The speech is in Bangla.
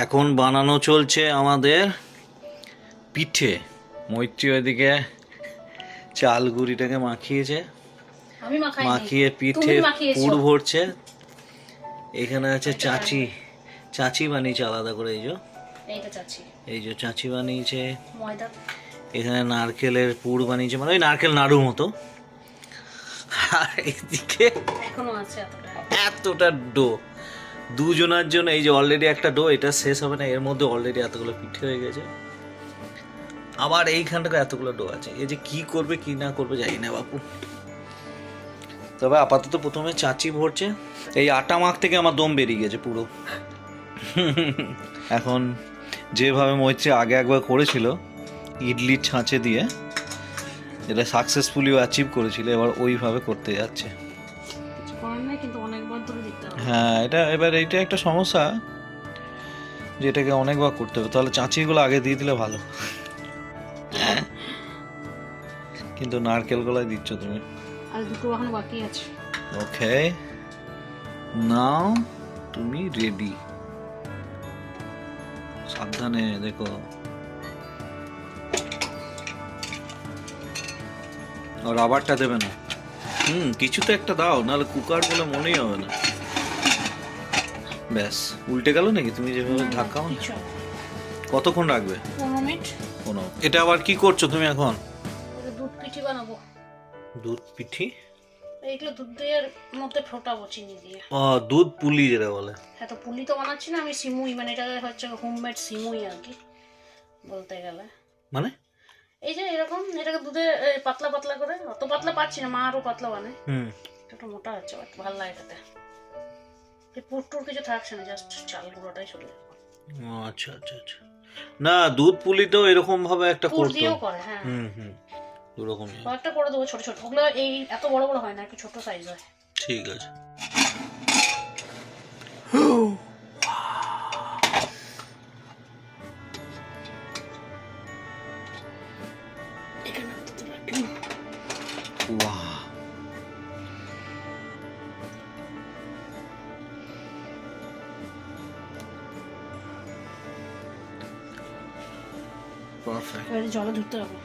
এখন বানানো চলছে আমাদের পিঠে। মৈত্রী ওইদিকে চাল গুঁড়িটাকে মাখিয়েছে। মাখিয়ে পিঠে পুর ভরছে। এখানে আছে চাচি। চাচি বানিয়েছে আলাদা করে এই যে। এই যে চাচি বানিয়েছে। এখানে নারকেলের পুর বানিয়েছে মানে ওই নারকেল নাড়ু মতো। আর এদিকে এতটা ডো। দুজনের জন্য, এই যে অলরেডি একটা ডো এটা শেষ হবে না, এর মধ্যে অলরেডি এতগুলো পিঠে হয়ে গেছে। আবার এইখানটাকে এতগুলো ডো আছে। এই যে কি করবে, কি না করবে, জানি না বাপু। তবে আপাতত প্রথমে চাচি ভরছে। এই আটা মাখ থেকে আমার দম বেরিয়ে গেছে পুরো। এখন যেভাবে মৈত্রী আগে একবার করেছিল ইডলির ছাঁচে দিয়ে, এটা সাকসেসফুলিও অ্যাচিভ করেছিল, এবার ওইভাবে করতে যাচ্ছে। কিছু করার কিন্তু অনেকবার ধরে দিতে হবে। হ্যাঁ এটা এবার এইটা একটা সমস্যা যে এটাকে অনেকবার করতে হবে। তাহলে চাঁচিগুলো আগে দিয়ে দিলে ভালো। কিন্তু নারকেল গলায় দিচ্ছ তুমি। আর দুটো এখনও বাকি আছে। ওকে। নাও তুমি রেডি। সাবধানে দেখো। আর রাবারটা দেবে না। হুম কিছু তো একটা দাও নাহলে কুকার বলে মনেই হবে না। ব্যাস উল্টে গেল নাকি? তুমি যেভাবে ধাক্কাও না। কতক্ষণ রাখবে? পনেরো মিনিট। কোনো এটা আবার কি করছ তুমি এখন? দুধ পিঠি বানাবো। দুধ পিঠি? এইগুলো দুধ দিয়ে মধ্যে ফোটাবো চিনি দিয়ে। ও দুধ পুলি যেটা বলে। হ্যাঁ তো পুলি তো বানাচ্ছি না আমি সিমুই মানে এটা হচ্ছে হোমমেড সিমুই আর কি বলতে গেলে। মানে? এই যে এরকম এটাকে দুধে পাতলা পাতলা করে অত পাতলা পাচ্ছি না মা আরও পাতলা বানায়। হুম। একটু মোটা হচ্ছে বাট ভালো লাগে খেতে। এই পুর টুর কিছু থাকছে না জাস্ট চাল গুঁড়োটাই চলে যাবে। আচ্ছা আচ্ছা আচ্ছা। না দুধ পুলি তো এরকম ভাবে একটা করতো। দিয়েও করে হ্যাঁ। হুম হুম। দুরকমই। একটা করে দেবো ছোট ছোট। ওগুলো এই এত বড় বড় হয় না একটু ছোট সাইজ হয়। ঠিক আছে। এখানে দিতে পারি। বাহ পারফেক্ট এবারে জলে ধুতে হবে